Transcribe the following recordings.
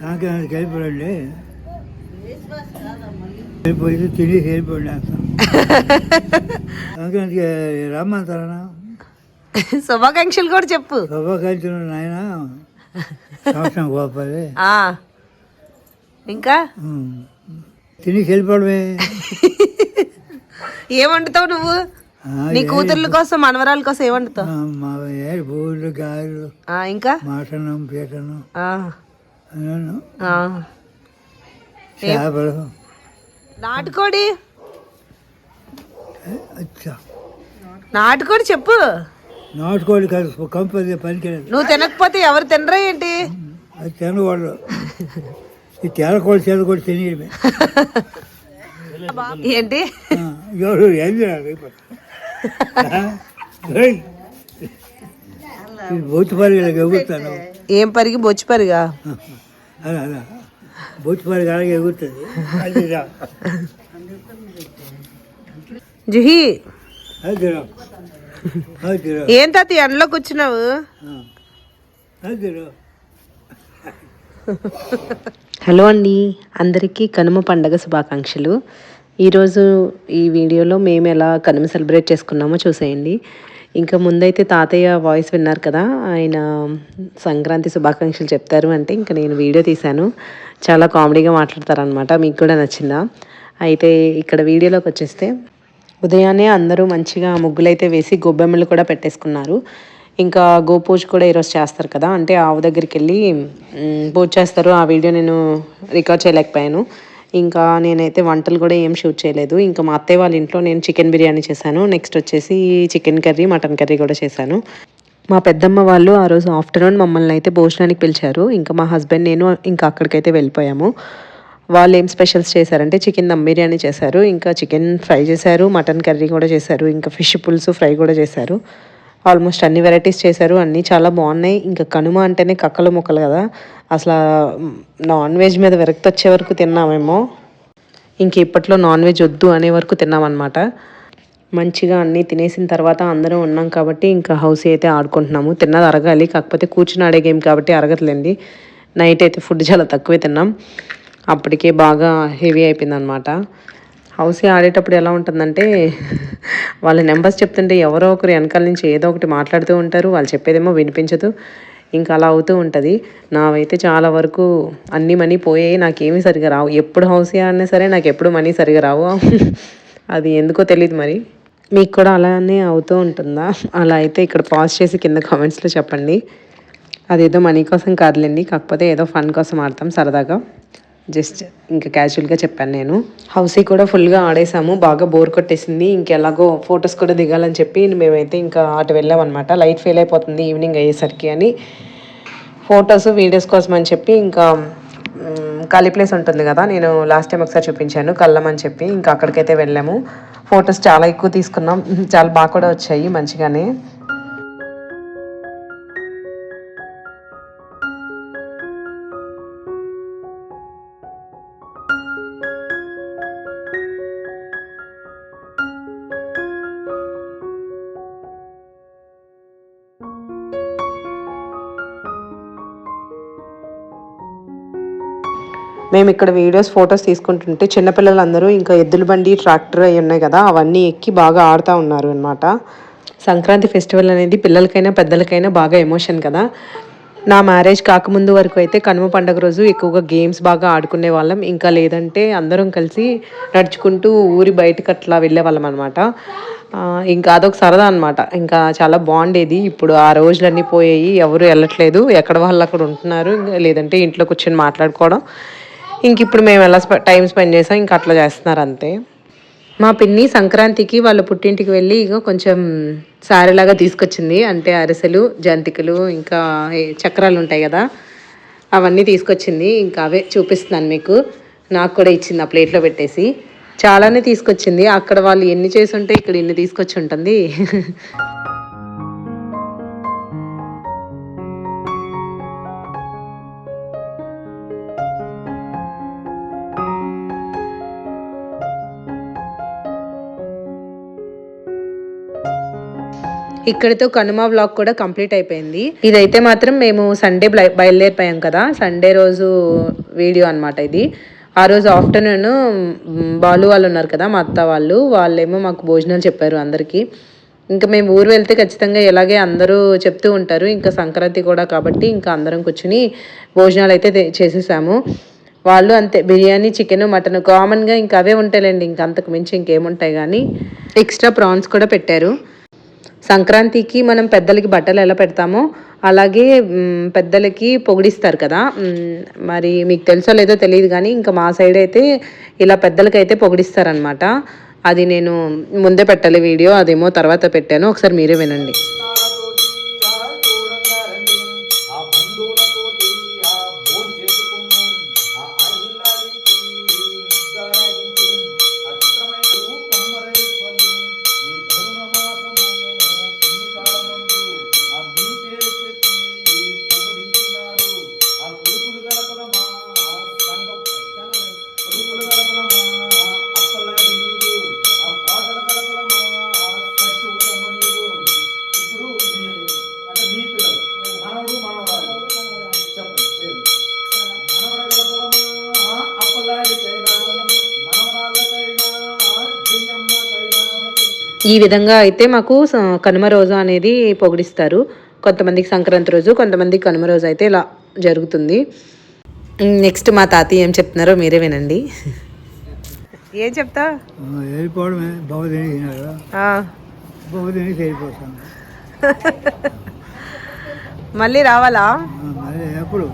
సంక్రాంతికి వెళ్ళిపోయండి వెళ్ళిపోయి తిని వెళ్ళిపోండి సంక్రాంతికి రమ్మంటారా శుభాకాంక్షలు కూడా చెప్పు. శుభాకాంక్షలు నాయన. సంవత్సరం గోపాలి ఆ. ఇంకా? ఉమ్. తిని వెళ్ళిపోవడమే ఏం వండుతావు నువ్వు? నీ కూతుర్ల కోసం మనవరాల కోసం ఏం వండుతావు? ఆ, మా గాయలు ఆ, ఇంకా? మటనం పీటనం. చేపలు. నాటుకోడి. అచ్చా. నాటుకోడి చెప్పు. నాటుకోడి కాదు కంపల్సరీ పనికిరాదు. నువ్వు తినకపోతే ఎవరు తినరా ఏంటి? అది తినకూడదు. ఈ తెల్లకోడి తెల్లకోడి తినేయడమే. ఏంటి? ఎవరు ఏం చేయాలి బొత్తిపల్లి ఎగురుతాను ఏం పరిగి? బొచ్చు పరిగా? ఎగురుతుంది. రా. జుహి. ఏం తాత ఎండలో కూర్చున్నావు. హలో అండి. అందరికీ కనుమ పండగ శుభాకాంక్షలు. ఈరోజు ఈ వీడియోలో మేము ఎలా కనుమ సెలబ్రేట్ చేసుకున్నామో చూసేయండి. ఇంకా ముందైతే తాతయ్య వాయిస్ విన్నారు కదా ఆయన సంక్రాంతి శుభాకాంక్షలు చెప్తారు అంటే ఇంకా నేను వీడియో తీశాను. చాలా కామెడీగా మాట్లాడతారనమాట మీకు కూడా నచ్చిందా? అయితే ఇక్కడ వీడియోలోకి వచ్చేస్తే ఉదయాన్నే అందరూ మంచిగా ముగ్గులైతే వేసి గొబ్బెమ్మలు కూడా పెట్టేసుకున్నారు. ఇంకా గోపూజ కూడా ఈరోజు చేస్తారు కదా అంటే ఆవు దగ్గరికి వెళ్ళి పూజ చేస్తారు. ఆ వీడియో నేను రికార్డ్ చేయలేకపోయాను. ఇంకా నేనైతే వంటలు కూడా ఏం షూట్ చేయలేదు. ఇంకా మా అత్తయ్య వాళ్ళ ఇంట్లో నేను చికెన్ బిర్యానీ చేశాను. నెక్స్ట్ వచ్చేసి చికెన్ కర్రీ మటన్ కర్రీ కూడా చేశాను. మా పెద్దమ్మ వాళ్ళు ఆ రోజు ఆఫ్టర్నూన్ మమ్మల్ని అయితే భోజనానికి పిలిచారు. ఇంకా మా హస్బెండ్ నేను ఇంకా అక్కడికైతే వెళ్ళిపోయాము. వాళ్ళు ఏం స్పెషల్స్ చేశారంటే చికెన్ దమ్ బిర్యానీ చేశారు. ఇంకా చికెన్ ఫ్రై చేశారు మటన్ కర్రీ కూడా చేశారు. ఇంకా ఫిష్ పులుసు ఫ్రై కూడా చేశారు. ఆల్మోస్ట్ అన్ని వెరైటీస్ చేశారు అన్నీ చాలా బాగున్నాయి. ఇంకా కనుమ అంటేనే కక్కలు ముక్కలు కదా. అసలు నాన్ వెజ్ మీద విరక్తి వచ్చే వరకు తిన్నామేమో. ఇంక ఇప్పట్లో నాన్ వెజ్ వద్దు అనే వరకు తిన్నామన్నమాట. మంచిగా అన్నీ తినేసిన తర్వాత అందరం ఉన్నాం కాబట్టి ఇంకా హౌస్ అయితే ఆడుకుంటున్నాము. తిన్నది అరగాలి కాకపోతే కూర్చుని ఆడే గేమ్ కాబట్టి అరగట్లేండి నైట్ అయితే ఫుడ్ చాలా తక్కువే తిన్నాం. అప్పటికే బాగా హెవీ అయిపోయింది అనమాట హౌసీ ఆడేటప్పుడు ఎలా ఉంటుందంటే వాళ్ళ నెంబర్స్ చెప్తుంటే ఎవరో ఒకరు వెనకాల నుంచి ఏదో ఒకటి మాట్లాడుతూ ఉంటారు వాళ్ళు చెప్పేదేమో వినిపించదు. ఇంకా అలా అవుతూ ఉంటుంది. నావైతే చాలా వరకు అన్ని మనీ పోయాయి నాకేమీ సరిగా రావు. ఎప్పుడు హౌసీ ఆడినా సరే నాకు ఎప్పుడు మనీ సరిగా రావు. అది ఎందుకో తెలియదు మరి. మీకు కూడా అలానే అవుతూ ఉంటుందా? అలా అయితే ఇక్కడ పాజ్ చేసి కింద కామెంట్స్లో చెప్పండి. అదేదో మనీ కోసం కాదులేండి కాకపోతే ఏదో ఫన్ కోసం ఆడతాం సరదాగా. జస్ట్ ఇంకా క్యాజువల్గా చెప్పాను నేను. హౌసీ కూడా ఫుల్గా ఆడేసాము. బాగా బోర్ కొట్టేసింది. ఇంకెలాగో ఫొటోస్ కూడా దిగాలని చెప్పి మేమైతే ఇంకా అటు వెళ్ళామన్నమాట. లైట్ ఫెయిల్ అయిపోతుంది ఈవినింగ్ అయ్యేసరికి అని. ఫొటోస్ వీడియోస్ కోసం అని చెప్పి ఇంకా ఖాళీ ప్లేస్ ఉంటుంది కదా. నేను లాస్ట్ టైం ఒకసారి చూపించాను కళ్ళం అని చెప్పి. ఇంకా అక్కడికైతే వెళ్ళాము. ఫొటోస్ చాలా ఎక్కువ తీసుకున్నాం. చాలా బాగా కూడా వచ్చాయి మంచిగానే. మేము ఇక్కడ వీడియోస్ ఫొటోస్ తీసుకుంటుంటే చిన్నపిల్లలందరూ ఇంకా ఎద్దుల బండి ట్రాక్టర్ అవి ఉన్నాయి కదా అవన్నీ ఎక్కి బాగా ఆడుతూ ఉన్నారు అనమాట సంక్రాంతి ఫెస్టివల్ అనేది పిల్లలకైనా పెద్దలకైనా బాగా ఎమోషన్ కదా. నా మ్యారేజ్ కాకముందు వరకు అయితే కనుమ పండుగ రోజు ఎక్కువగా గేమ్స్ బాగా ఆడుకునే వాళ్ళం. ఇంకా లేదంటే అందరం కలిసి నడుచుకుంటూ ఊరి బయటకు అట్లా వెళ్ళే వాళ్ళం అనమాట ఇంకా అదొక సరదా అనమాట ఇంకా చాలా బాగుండేది. ఇప్పుడు ఆ రోజులన్నీ పోయాయి. ఎవరు వెళ్ళట్లేదు. ఎక్కడ వాళ్ళు అక్కడ ఉంటున్నారు. లేదంటే ఇంట్లో కూర్చొని మాట్లాడుకోవడం. ఇంక ఇప్పుడు మేము ఎలా టైం స్పెండ్ చేసాం ఇంకా అట్లా చేస్తున్నారు అంతే. మా పిన్ని సంక్రాంతికి వాళ్ళ పుట్టింటికి వెళ్ళి ఇక కొంచెం సారీలాగా తీసుకొచ్చింది. అంటే అరిసెలు జంతికలు ఇంకా చక్రాలు ఉంటాయి కదా అవన్నీ తీసుకొచ్చింది. ఇంకా అవే చూపిస్తున్నాను మీకు. నాకు కూడా ఇచ్చింది ఆ ప్లేట్లో పెట్టేసి. చాలానే తీసుకొచ్చింది. అక్కడ వాళ్ళు ఎన్ని చేసి ఉంటే ఇక్కడ ఎన్ని తీసుకొచ్చి ఉంటుంది. ఇక్కడితో కనుమ వ్లాగ్ కూడా కంప్లీట్ అయిపోయింది. ఇదైతే మాత్రం మేము సండే బయలుదేరిపోయాం కదా. సండే రోజు వీడియో అన్నమాట ఇది. ఆ రోజు ఆఫ్టర్నూన్ బాలు వాళ్ళు ఉన్నారు కదా మా అత్త వాళ్ళు. వాళ్ళేమో మాకు భోజనాలు చెప్పారు అందరికీ. ఇంకా మేము ఊరు వెళ్తే ఖచ్చితంగా ఇలాగే అందరూ చెప్తూ ఉంటారు. ఇంకా సంక్రాంతి కూడా కాబట్టి ఇంకా అందరం కూర్చుని భోజనాలు అయితే చేసేసాము. వాళ్ళు అంతే బిర్యానీ చికెన్ మటన్ కామన్గా ఇంకా అవే ఉంటాయిలేండి. ఇంకా అంతకు మించి ఇంకేముంటాయి కానీ ఎక్స్ట్రా ప్రాన్స్ కూడా పెట్టారు. సంక్రాంతికి మనం పెద్దలకి బట్టలు ఎలా పెడతామో అలాగే పెద్దలకి పొగిడిస్తారు కదా. మరి మీకు తెలుసో లేదో తెలియదు కానీ ఇంకా మా సైడ్ అయితే ఇలా పెద్దలకి అయితే పొగిడిస్తారనమాట అది నేను ముందే పెట్టాలి వీడియో అదేమో తర్వాత పెట్టాను. ఒకసారి మీరే వినండి. ఈ విధంగా అయితే మాకు కనుమ రోజు అనేది పొగిడిస్తారు. కొంతమందికి సంక్రాంతి రోజు కొంతమందికి కనుమ రోజు అయితే ఇలా జరుగుతుంది. నెక్స్ట్ మా తాతయ్య ఏం చెప్తున్నారో మీరే వినండి. ఏం చెప్తా మళ్ళీ రావాలా? ఎప్పుడు?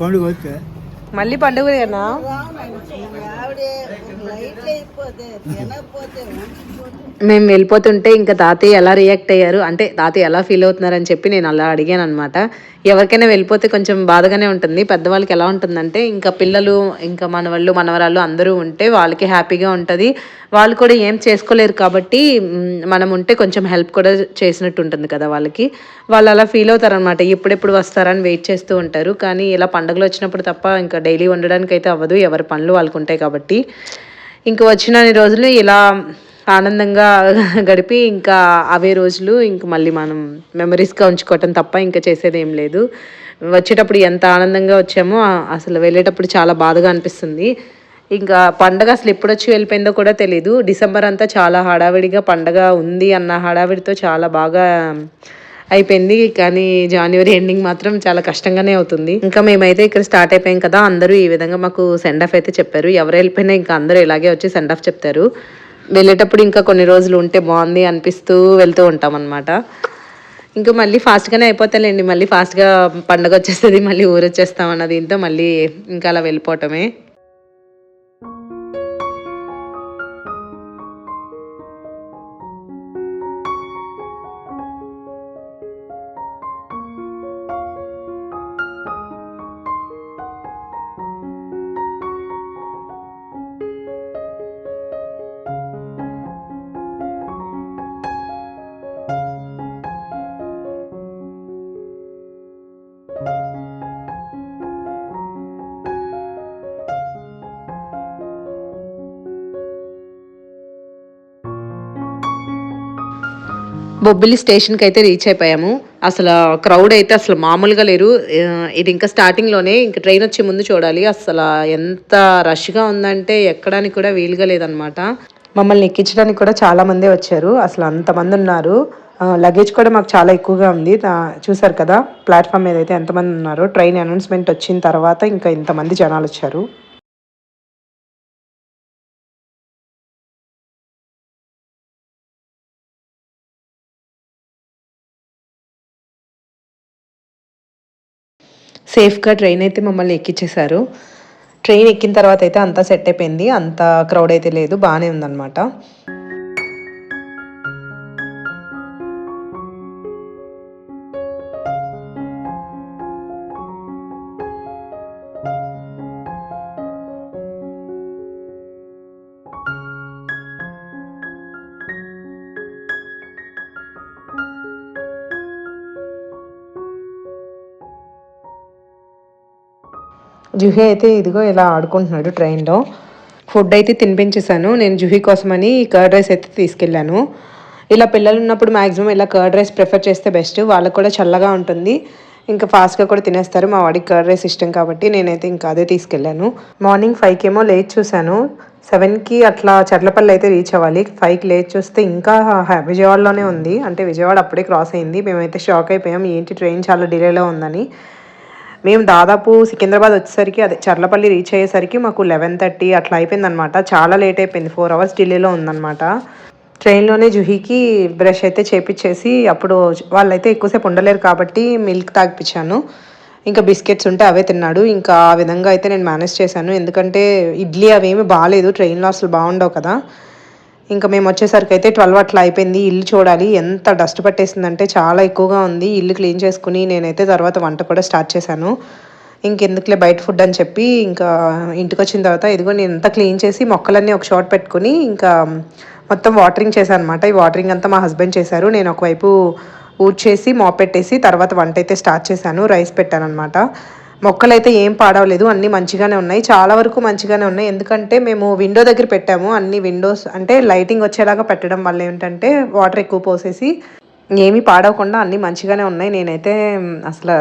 పండుగ వస్తే. మళ్ళీ పండుగ మేము వెళ్ళిపోతుంటే ఇంకా తాతయ్య ఎలా రియాక్ట్ అయ్యారు? అంటే తాతయ్య ఎలా ఫీల్ అవుతున్నారని చెప్పి నేను అలా అడిగాను అనమాట ఎవరికైనా వెళ్ళిపోతే కొంచెం బాధగానే ఉంటుంది. పెద్దవాళ్ళకి ఎలా ఉంటుందంటే ఇంకా పిల్లలు ఇంకా మనవాళ్ళు మనవరాళ్ళు అందరూ ఉంటే వాళ్ళకి హ్యాపీగా ఉంటుంది. వాళ్ళు కూడా ఏం చేసుకోలేరు కాబట్టి మనం ఉంటే కొంచెం హెల్ప్ కూడా చేసినట్టు ఉంటుంది కదా వాళ్ళకి. వాళ్ళు అలా ఫీల్ అవుతారు అనమాట ఎప్పుడెప్పుడు వస్తారని వెయిట్ చేస్తూ ఉంటారు. కానీ ఇలా పండుగలు వచ్చినప్పుడు తప్ప ఇంకా డైలీ ఉండడానికి అయితే అవ్వదు. ఎవరి పనులు వాళ్ళకు ఉంటాయి కాబట్టి. ఇంక వచ్చిన రోజులు ఇలా ఆనందంగా గడిపి ఇంకా అవే రోజులు ఇంక మళ్ళీ మనం మెమరీస్గా ఉంచుకోవటం తప్ప ఇంకా చేసేది ఏం లేదు. వచ్చేటప్పుడు ఎంత ఆనందంగా వచ్చామో అసలు వెళ్ళేటప్పుడు చాలా బాధగా అనిపిస్తుంది. ఇంకా పండగ అసలు ఎప్పుడు వచ్చి వెళ్ళిపోయిందో కూడా తెలియదు డిసెంబర్ అంతా చాలా హడావిడిగా పండగ ఉంది అన్న హడావిడితో చాలా బాగా అయిపోయింది. కానీ జనవరి ఎండింగ్ మాత్రం చాలా కష్టంగానే అవుతుంది. ఇంకా మేమైతే ఇక్కడ స్టార్ట్ అయిపోయాం కదా అందరూ ఈ విధంగా మాకు సెండ్ ఆఫ్ అయితే చెప్పారు. ఎవరు వెళ్ళిపోయినా ఇంకా అందరూ ఇలాగే వచ్చి సెండ్ ఆఫ్ చెప్తారు. వెళ్ళేటప్పుడు ఇంకా కొన్ని రోజులు ఉంటే బాగుంది అనిపిస్తూ వెళ్తూ ఉంటాం అనమాట ఇంకా మళ్ళీ ఫాస్ట్గానే అయిపోతాలేండి. మళ్ళీ ఫాస్ట్గా పండగ వచ్చేస్తుంది మళ్ళీ ఊరు వచ్చేస్తాం అన్న దీంతో మళ్ళీ ఇంకా అలా వెళ్ళిపోవటమే. బొబ్బిలి స్టేషన్కి అయితే రీచ్ అయిపోయాము. అసలు క్రౌడ్ అయితే అసలు మామూలుగా లేరు. ఇది ఇంకా స్టార్టింగ్లోనే ఇంకా ట్రైన్ వచ్చే ముందు చూడాలి. అసలు ఎంత రష్గా ఉందంటే ఎక్కడానికి కూడా వీలుగా లేదనమాట మమ్మల్ని ఎక్కించడానికి కూడా చాలా మందే వచ్చారు. అసలు అంతమంది ఉన్నారు. లగేజ్ కూడా మాకు చాలా ఎక్కువగా ఉంది. చూసారు కదా ప్లాట్ఫామ్ మీద అయితే ఎంతమంది ఉన్నారు. ట్రైన్ అనౌన్స్మెంట్ వచ్చిన తర్వాత ఇంకా ఇంతమంది జనాలు వచ్చారు. సేఫ్గా ట్రైన్ అయితే మమ్మల్ని ఎక్కించేశారు ట్రైన్ ఎక్కిన తర్వాత అయితే అంతా సెట్ అయిపోయింది. అంత క్రౌడ్ అయితే లేదు. బాగానే ఉందన్నమాట. జుహీ అయితే ఇదిగో ఇలా ఆడుకుంటున్నాడు ట్రైన్లో. ఫుడ్ అయితే తినిపించేశాను. నేను జుహీ కోసమని కర్డ్ రైస్ అయితే తీసుకెళ్ళాను. ఇలా పిల్లలు ఉన్నప్పుడు మ్యాక్సిమం ఇలా కర్డ్ రైస్ ప్రిఫర్ చేస్తే బెస్ట్. వాళ్ళకు కూడా చల్లగా ఉంటుంది. ఇంకా ఫాస్ట్గా కూడా తినేస్తారు. మా వాడికి కర్డ్ రైస్ ఇష్టం కాబట్టి నేనైతే ఇంకా అదే తీసుకెళ్ళాను. మార్నింగ్ ఫైవ్కి ఏమో లేట్ చూశాను. సెవెన్కి అట్లా చర్లపల్లి అయితే రీచ్ అవ్వాలి. ఫైవ్కి లేట్ చూస్తే ఇంకా విజయవాడలోనే ఉంది. అంటే విజయవాడ అప్పుడే క్రాస్ అయింది. మేమైతే షాక్ అయిపోయాం. ఏంటి ట్రైన్ చాలా డిలేలో ఉందని. మేము దాదాపు సికింద్రాబాద్ వచ్చేసరికి అదే చర్లపల్లి రీచ్ అయ్యేసరికి మాకు లెవెన్ థర్టీ అట్లా అయిపోయిందనమాట చాలా లేట్ అయిపోయింది. ఫోర్ అవర్స్ ఢిల్లీలో ఉందన్నమాట. ట్రైన్లోనే జుహీకి బ్రష్ అయితే చేపించేసి అప్పుడు వాళ్ళైతే ఎక్కువసేపు ఉండలేరు కాబట్టి మిల్క్ తాగిపించాను ఇంకా బిస్కెట్స్ ఉంటే అవే తిన్నాడు. ఇంకా ఆ విధంగా అయితే నేను మేనేజ్ చేశాను. ఎందుకంటే ఇడ్లీ అవేమి బాగాలేదు ట్రైన్లో అసలు బాగుండవు కదా. ఇంకా మేము వచ్చేసరికి అయితే ట్వెల్వ్ అట్లా అయిపోయింది. ఇల్లు చూడాలి. ఎంత డస్ట్ పట్టేసిందంటే చాలా ఎక్కువగా ఉంది. ఇల్లు క్లీన్ చేసుకుని నేనైతే తర్వాత వంట కూడా స్టార్ట్ చేశాను. ఇంకెందుకులే బయట ఫుడ్ అని చెప్పి ఇంకా ఇంటికి వచ్చిన తర్వాత ఇదిగో నేను ఎంత క్లీన్ చేసి మొక్కలన్నీ ఒక షాట్ పెట్టుకుని ఇంకా మొత్తం వాటరింగ్ చేశాను అనమాట ఈ వాటరింగ్ అంతా మా హస్బెండ్ చేశారు. నేను ఒకవైపు ఊడ్చేసి మోపెట్టేసి పెట్టేసి తర్వాత వంట అయితే స్టార్ట్ చేశాను. రైస్ పెట్టాను అనమాట మొక్కలు అయితే ఏం పాడవలేదు అన్నీ మంచిగానే ఉన్నాయి. చాలా వరకు మంచిగానే ఉన్నాయి. ఎందుకంటే మేము విండో దగ్గర పెట్టాము. అన్ని విండోస్ అంటే లైటింగ్ వచ్చేలాగా పెట్టడం వల్ల ఏంటంటే వాటర్ ఎక్కువ పోసేసి ఏమీ పాడవకుండా అన్నీ మంచిగానే ఉన్నాయి. నేనైతే అసలు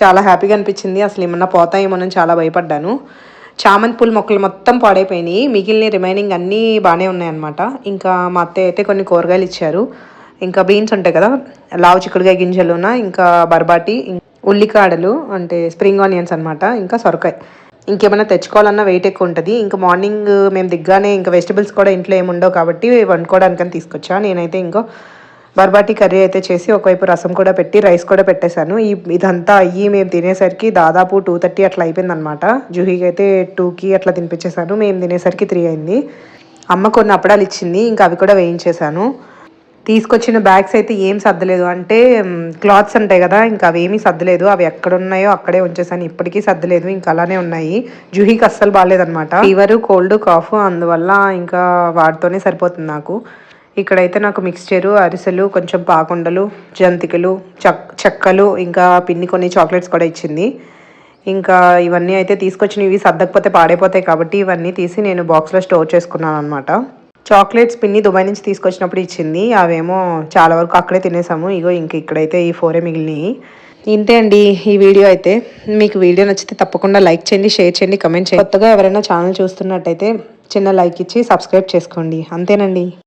చాలా హ్యాపీగా అనిపించింది. అసలు ఏమన్నా పోతాయేమోనని చాలా భయపడ్డాను. చామంతి పూల మొక్కలు మొత్తం పాడైపోయినాయి. మిగిలిన రిమైనింగ్ అన్నీ బాగానే ఉన్నాయన్నమాట. ఇంకా మా అత్తయ్య అయితే కొన్ని కూరగాయలు ఇచ్చారు. ఇంకా బీన్స్ ఉంటాయి కదా లావు చిక్కుడుకాయ గింజలున ఇంకా బర్బాటి ఉల్లికాడలు అంటే స్ప్రింగ్ ఆనియన్స్ అనమాట ఇంకా సొరకాయ. ఇంకేమైనా తెచ్చుకోవాలన్నా వెయిట్ ఎక్కువ ఉంటుంది. ఇంకా మార్నింగ్ మేము దిగ్గానే ఇంకా వెజిటబుల్స్ కూడా ఇంట్లో ఏముండవు కాబట్టి వండుకోవడానికని తీసుకొచ్చా. నేనైతే ఇంకో బర్బాటి కర్రీ అయితే చేసి ఒకవైపు రసం కూడా పెట్టి రైస్ కూడా పెట్టేశాను. ఈ ఇదంతా అయ్యి మేము తినేసరికి దాదాపు టూ థర్టీ అట్లా అయిపోయిందనమాట జూహీకి అయితే టూకి అట్లా తినిపించేశాను. మేము తినేసరికి త్రీ అయింది. అమ్మ కొన్ని అప్పడాలు ఇచ్చింది. ఇంకా అవి కూడా వేయించేశాను. తీసుకొచ్చిన బ్యాగ్స్ అయితే ఏం సర్దలేదు. అంటే క్లాత్స్ ఉంటాయి కదా ఇంకా అవేమీ సర్దలేదు. అవి ఎక్కడ ఉన్నాయో అక్కడే ఉంచేసాను. ఇప్పటికీ సర్దలేదు. ఇంకా అలానే ఉన్నాయి. జుహీకి అస్సలు బాగాలేదనమాట ఫీవర్ కోల్డ్ కాఫ్ అందువల్ల ఇంకా వాటితోనే సరిపోతుంది నాకు. ఇక్కడైతే నాకు మిక్స్చరు అరిసెలు కొంచెం పాకుండలు జంతికలు చక్ చెక్కలు ఇంకా పిన్ని కొన్ని చాక్లెట్స్ కూడా ఇచ్చింది. ఇంకా ఇవన్నీ అయితే తీసుకొచ్చినవి ఇవి సర్దకపోతే పాడైపోతాయి కాబట్టి ఇవన్నీ తీసి నేను బాక్స్లో స్టోర్ చేసుకున్నాను అనమాట చాక్లెట్స్ పిన్ని దుబాయ్ నుంచి తీసుకొచ్చినప్పుడు ఇచ్చింది. అవేమో చాలా వరకు అక్కడే తినేసాము. ఇగో ఇంక ఇక్కడైతే ఈ ఫోరే మిగిలినాయి. ఇంతే అండి ఈ వీడియో అయితే. మీకు వీడియో నచ్చితే తప్పకుండా లైక్ చేయండి షేర్ చేయండి కమెంట్ చేయండి. కొత్తగా ఎవరైనా ఛానల్ చూస్తున్నట్టయితే చిన్న లైక్ ఇచ్చి సబ్స్క్రైబ్ చేసుకోండి. అంతేనండి.